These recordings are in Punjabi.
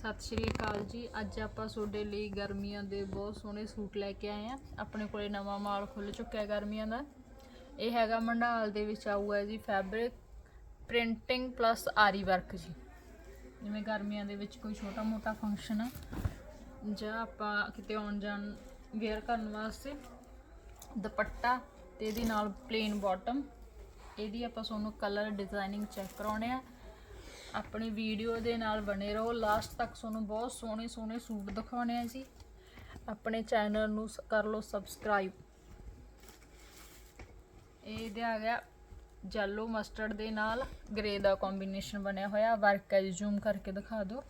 ਸਤਿ ਸ਼੍ਰੀ ਅਕਾਲ ਜੀ। ਅੱਜ ਆਪਾਂ ਤੁਹਾਡੇ ਲਈ ਗਰਮੀਆਂ ਦੇ ਬਹੁਤ ਸੋਹਣੇ ਸੂਟ ਲੈ ਕੇ ਆਏ ਆ ਆਪਣੇ ਕੋਲੇ ਨਵਾਂ ਮਾਲ ਖੁੱਲ ਚੁੱਕਿਆ ਗਰਮੀਆਂ ਦਾ। ਇਹ ਹੈਗਾ ਮੰਡਾਲ ਦੇ ਵਿੱਚ ਆਊਗਾ ਜੀ fabric printing plus aari work ਜੀ। ਜਿਵੇਂ ਗਰਮੀਆਂ ਦੇ ਵਿੱਚ ਕੋਈ ਛੋਟਾ ਮੋਟਾ ਫੰਕਸ਼ਨ ਆ, ਜਾਂ ਆਪਾਂ ਕਿਤੇ ਆਉਣ ਜਾਣ ਵੇਅਰ ਕਰਨ ਵਾਸਤੇ ਦੁਪੱਟਾ ਤੇ ਇਹਦੇ ਨਾਲ ਪਲੇਨ ਬਾਟਮ ਇਹਦੀ ਆਪਾਂ ਤੁਹਾਨੂੰ ਕਲਰ ਡਿਜ਼ਾਈਨਿੰਗ ਚੈੱਕ ਕਰਾਉਣੇ ਆ। ਆਪਣੀ ਵੀਡੀਓ ਦੇ ਨਾਲ ਬਣੇ ਰਹੋ। ਲਾਸਟ ਤੱਕ ਤੁਹਾਨੂੰ ਬਹੁਤ ਸੋਹਣੇ ਸੋਹਣੇ ਸੂਟ ਦਿਖਾਉਣੇ ਆ ਜੀ। ਆਪਣੇ ਚੈਨਲ ਨੂੰ ਸ- ਕਰ ਲਓ ਸਬਸਕ੍ਰਾਈਬ ਇਹ ਦੇ ਆ ਗਿਆ ਜੈਲੋ ਮਸਟਰਡ ਦੇ ਨਾਲ। ਗ੍ਰੇ ਦਾ ਕੰਬੀਨੇਸ਼ਨ ਬਣਿਆ ਹੋਇਆ। ਵਰਕ ਹੈ ਜ਼ੂਮ ਕਰਕੇ ਦਿਖਾ ਦਿਓ।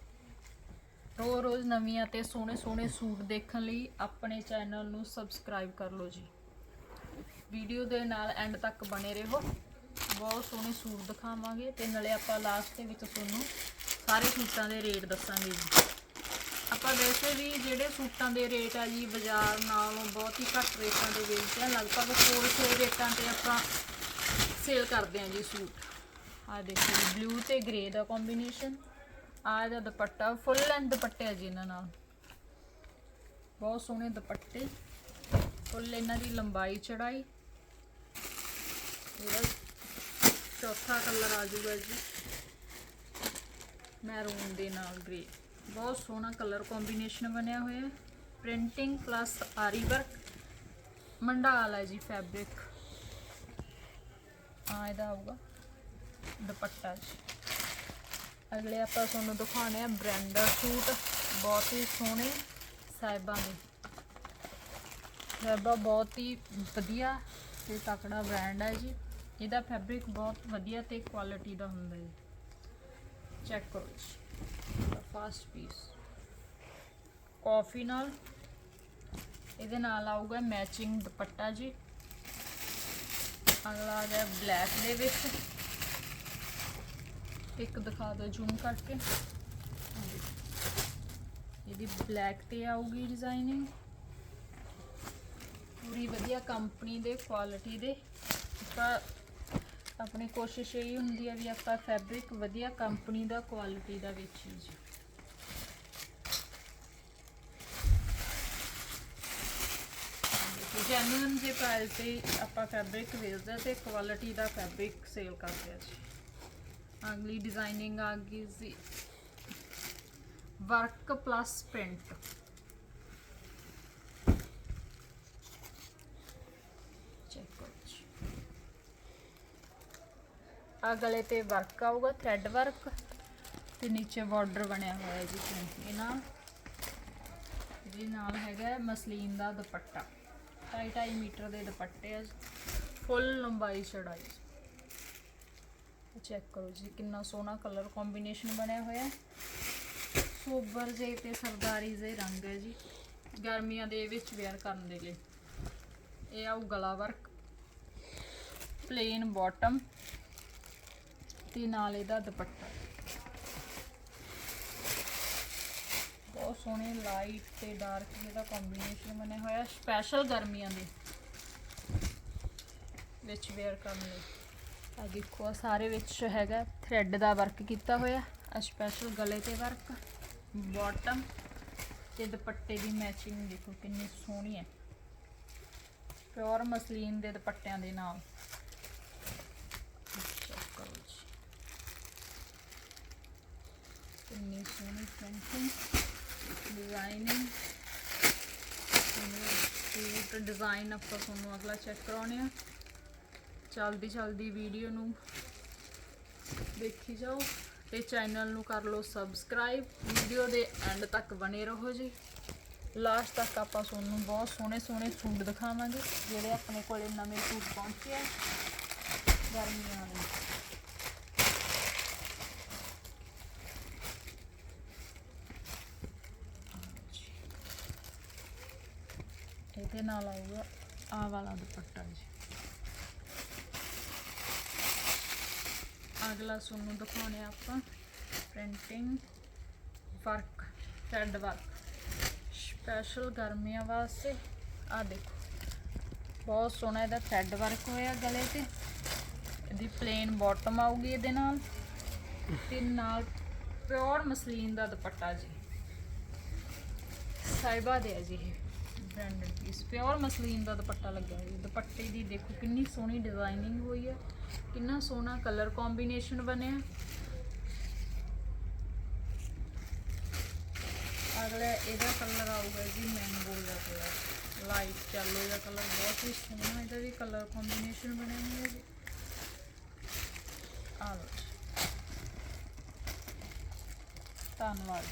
ਰੋ ਰੋਜ਼ ਨਵੀਆਂ ਤੇ ਸੋਹਣੇ ਸੋਹਣੇ ਸੂਟ ਦੇਖਣ ਲਈ ਆਪਣੇ ਚੈਨਲ ਨੂੰ ਸਬਸਕ੍ਰਾਈਬ ਕਰ ਲਓ ਜੀ। ਵੀਡੀਓ ਦੇ ਨਾਲ ਐਂਡ ਤੱਕ ਬਣੇ ਰਹੋ। ਬਹੁਤ ਸੋਹਣੇ ਸੂਟ ਦਿਖਾਵਾਂਗੇ ਤੇ ਨਾਲੇ ਆਪਾਂ ਲਾਸਟ ਦੇ ਵਿੱਚ ਤੁਹਾਨੂੰ ਸਾਰੇ ਸੂਟਾਂ ਦੇ ਰੇਟ ਦੱਸਾਂਗੇ ਜੀ। ਆਪਾਂ ਵੈਸੇ ਵੀ ਜਿਹੜੇ ਸੂਟਾਂ ਦੇ ਰੇਟ ਆ ਜੀ ਬਾਜ਼ਾਰ ਨਾਲੋਂ ਬਹੁਤ ਹੀ ਘੱਟ ਰੇਟਾਂ ਦੇ ਵੇਚਦੇ ਆ, ਲਗਭਗ ਹੋਲਸੇਲ ਰੇਟਾਂ ਤੇ ਆਪਾਂ ਸੇਲ ਕਰਦੇ ਆ ਜੀ ਸੂਟ। ਆ ਦੇਖੋ ਜੀ ਬਲੂ ਤੇ ਗ੍ਰੇ ਦਾ ਕੰਬੀਨੇਸ਼ਨ ਆ ਦਾ ਦੁਪੱਟਾ ਫੁੱਲ ਲੈਂਥ ਦੁਪੱਟੇ ਆ ਜੀ ਇਹਨਾਂ ਨਾਲ। ਬਹੁਤ ਸੋਹਣੇ ਦੁਪੱਟੇ ਫੁੱਲ ਇਹਨਾਂ ਦੀ ਲੰਬਾਈ ਚੜਾਈ ਜਿਹੜਾ ਚੌਥਾ ਕਲਰ ਆ ਜਾਊਗਾ ਜੀ। ਮੈਰੂਨ ਦੇ ਨਾਲ ਗ੍ਰੇ। ਬਹੁਤ ਸੋਹਣਾ ਕਲਰ ਕੰਬੀਨੇਸ਼ਨ ਬਣਿਆ ਹੋਇਆ ਹੈ। ਪ੍ਰਿੰਟਿੰਗ ਪਲੱਸ ਆਰੀ ਵਰਕ ਮੰਡਾਲ ਹੈ ਜੀ ਫੈਬਰਿਕ ਆ ਇਹਦਾ ਆਊਗਾ। ਦੁਪੱਟਾ ਜੀ। ਅਗਲੇ ਆਪਾਂ ਤੁਹਾਨੂੰ ਦਿਖਾਉਣੇ ਆ ਬ੍ਰਾਂਡਰ ਸੂਟ ਬਹੁਤ ਹੀ ਸੋਹਣੇ ਸਾਹਿਬਾਂ ਦੇ। ਸਾਹਿਬਾ ਬਹੁਤ ਹੀ ਵਧੀਆ ਤੇ ਤਕੜਾ ਬ੍ਰਾਂਡ ਹੈ ਜੀ। ਇਹਦਾ ਫੈਬਰਿਕ ਬਹੁਤ ਵਧੀਆ ਤੇ ਕੁਆਲਿਟੀ ਦਾ ਹੁੰਦਾ ਹੈ। ਚੈੱਕ ਕਰੋ ਜੀ। ਫਸਟ ਪੀਸ ਕਾਫੀ ਨਾਲ। ਇਹਦੇ ਨਾਲ ਆਊਗਾ ਮੈਚਿੰਗ ਦੁਪੱਟਾ ਜੀ। ਅਗਲਾ ਆ ਗਿਆ ਬਲੈਕ ਦੇ ਵਿੱਚ। ਇੱਕ ਦਿਖਾ ਦਿਓ ਜ਼ੂਮ ਕਰਕੇ। ਆਹ ਇਹਦੀ ਬਲੈਕ ਤੇ ਆਊਗੀ ਡਿਜ਼ਾਈਨਿੰਗ ਪੂਰੀ ਵਧੀਆ ਕੰਪਨੀ ਦੇ ਕੁਆਲਿਟੀ ਦੇ। ਆਪਣੀ ਕੋਸ਼ਿਸ਼ ਇਹ ਹੁੰਦੀ ਹੈ ਵੀ ਆਪਾਂ ਫੈਬਰਿਕ ਵਧੀਆ ਕੰਪਨੀ ਦਾ ਕੁਆਲਿਟੀ ਦਾ ਵੇਚੀਏ ਜੀ। ਜੈਨੂਇਨ ਦੇ ਪ੍ਰਾਈਸ ਤੇ ਆਪਾਂ ਫੈਬਰਿਕ ਵੇਚਦੇ ਹਾਂ ਤੇ ਕੁਆਲਿਟੀ ਦਾ ਫੈਬਰਿਕ ਸੇਲ ਕਰਦੇ ਆ ਜੀ। ਅਗਲੀ ਡਿਜ਼ਾਈਨਿੰਗ ਆ ਗਈ ਜੀ ਵਰਕ ਪਲੱਸ ਪ੍ਰਿੰਟ ਚੈੱਕ ਕਰੋ ਜੀ ਆ ਗਲੇ ਤੇ ਵਰਕ ਆਊਗਾ ਥ੍ਰੈਡ ਵਰਕ ਤੇ ਨੀਚੇ ਬਾਰਡਰ ਬਣਿਆ ਹੋਇਆ ਹੈ ਜੀ ਇਹ ਨਾਲ ਜੀ ਨਾਲ ਹੈਗਾ ਮਸਲੀਨ ਦਾ ਦੁਪੱਟਾ। 2.5 ਮੀਟਰ ਦੇ ਦੁਪੱਟੇ ਆ ਫੁੱਲ ਲੰਬਾਈ ਚੜਾਈ। ਚੈੱਕ ਕਰੋ ਜੀ, ਕਿੰਨਾ ਸੋਹਣਾ ਕਲਰ ਕੰਬੀਨੇਸ਼ਨ ਬਣਿਆ ਹੋਇਆ ਸੋਬਰ ਜੇ ਤੇ ਸਰਦਾਰੀ ਜੇ ਰੰਗ ਹੈ ਜੀ। ਗਰਮੀਆਂ ਦੇ ਵਿੱਚ ਵੇਅਰ ਕਰਨ ਦੇ ਲਈ। ਇਹ ਆਊ ਗਲਾ ਵਰਕ ਪਲੇਨ ਬਾਟਮ ਤੇ ਨਾਲ ਇਹਦਾ ਦੁਪੱਟਾ। ਬਹੁਤ ਸੋਹਣੇ ਲਾਈਟ ਤੇ ਡਾਰਕ ਇਹਦਾ ਕੰਬੀਨੇਸ਼ਨ ਬਣਿਆ ਹੋਇਆ ਸਪੈਸ਼ਲ ਗਰਮੀਆਂ ਦੇ। ਵਿੱਚ ਵੇਅਰ ਕਰਨ ਲਈ। ਆ ਦੇਖੋ, ਆਹ ਸਾਰੇ ਵਿੱਚ ਹੈਗਾ ਥ੍ਰੈਡ ਦਾ ਵਰਕ ਕੀਤਾ ਹੋਇਆ ਆ ਸਪੈਸ਼ਲ ਗਲੇ ਤੇ ਵਰਕ ਬਾਟਮ ਤੇ ਦੁਪੱਟੇ ਦੀ ਮੈਚਿੰਗ ਦੇਖੋ ਕਿੰਨੀ ਸੋਹਣੀ ਹੈ। ਪਿਓਰ ਮਸਲੀਨ ਦੇ ਦੁਪੱਟਿਆਂ ਦੇ ਨਾਲ ਚੈੱਕ ਕਰੋ ਜੀ ਕਿੰਨੀ ਸੋਹਣੀ ਪ੍ਰਿੰਟਿੰਗ ਡਿਜ਼ਾਈਨਿੰਗ ਸੂਟ ਡਿਜ਼ਾਈਨ ਆਪਾਂ ਤੁਹਾਨੂੰ ਅਗਲਾ ਚੈੱਕ ਕਰਾਉਣੇ ਆ। ਚਲਦੀ ਚਲਦੀ ਵੀਡੀਓ ਨੂੰ ਦੇਖੀ ਜਾਓ ਤੇ ਚੈਨਲ ਨੂੰ ਕਰ ਲਓ ਸਬਸਕ੍ਰਾਈਬ ਵੀਡੀਓ ਦੇ ਐਂਡ ਤੱਕ ਬਣੇ ਰਹੋ ਜੀ। ਲਾਸਟ ਤੱਕ ਆਪਾਂ ਤੁਹਾਨੂੰ ਬਹੁਤ ਸੋਹਣੇ ਸੋਹਣੇ ਸੂਟ ਦਿਖਾਵਾਂਗੇ, ਜਿਹੜੇ ਆਪਣੇ ਕੋਲੇ ਨਵੇਂ ਸੂਟ ਪਹੁੰਚੇ ਆ। ਗਰਮੀਆਂ ਦੇ ਇਹਦੇ ਨਾਲ ਆਊਗਾ ਆ ਵਾਲਾ ਦੁਪੱਟਾ ਜੀ। ਅਗਲਾ ਤੁਹਾਨੂੰ ਦਿਖਾਉਣੇ ਆਪਾਂ printing work thread work special ਗਰਮੀਆਂ ਵਾਸਤੇ ਆ ਦੇਖੋ। ਬਹੁਤ ਸੋਹਣਾ ਇਹਦਾ ਥ੍ਰੈਡ ਵਰਕ ਹੋਇਆ ਗਲੇ ਤੇ। ਇਹਦੀ ਪਲੇਨ ਬਾਟਮ ਆਊਗੀ ਇਹਦੇ ਨਾਲ। ਤੇ ਨਾਲ ਪਿਓਰ ਮਸਲੀਨ ਦਾ ਦੁਪੱਟਾ ਜੀ। ਸਾਈਬਾ ਦੇ ਆ ਜੀ ਇਹ। ਬ੍ਰਾਂਡਡ ਪੀਸ ਪਿਓਰ ਮਸਲੀਨ ਦਾ ਦੁਪੱਟਾ ਲੱਗਿਆ ਜੀ ਦੁਪੱਟੇ ਦੀ ਦੇਖੋ ਕਿੰਨੀ ਸੋਹਣੀ ਡਿਜ਼ਾਈਨਿੰਗ ਹੋਈ ਹੈ। ਕਿੰਨਾ ਸੋਹਣਾ ਕਲਰ ਕੰਬੀਨੇਸ਼ਨ ਬਣਿਆ। ਅਗਲਾ ਇਹਦਾ ਕਲਰ ਆਊਗਾ ਜੀ ਮੈਂਗੋ ਦਾ ਕਲਰ ਲਾਈਟ ਚੱਲੋ ਦਾ ਕਲਰ ਬਹੁਤ ਹੀ ਸੋਹਣਾ ਇਹਦਾ ਵੀ ਕਲਰ ਕੰਬੀਨੇਸ਼ਨ ਬਣਿਆ ਹੋਇਆ ਜੀ। ਆ ਧੰਨਵਾਦ।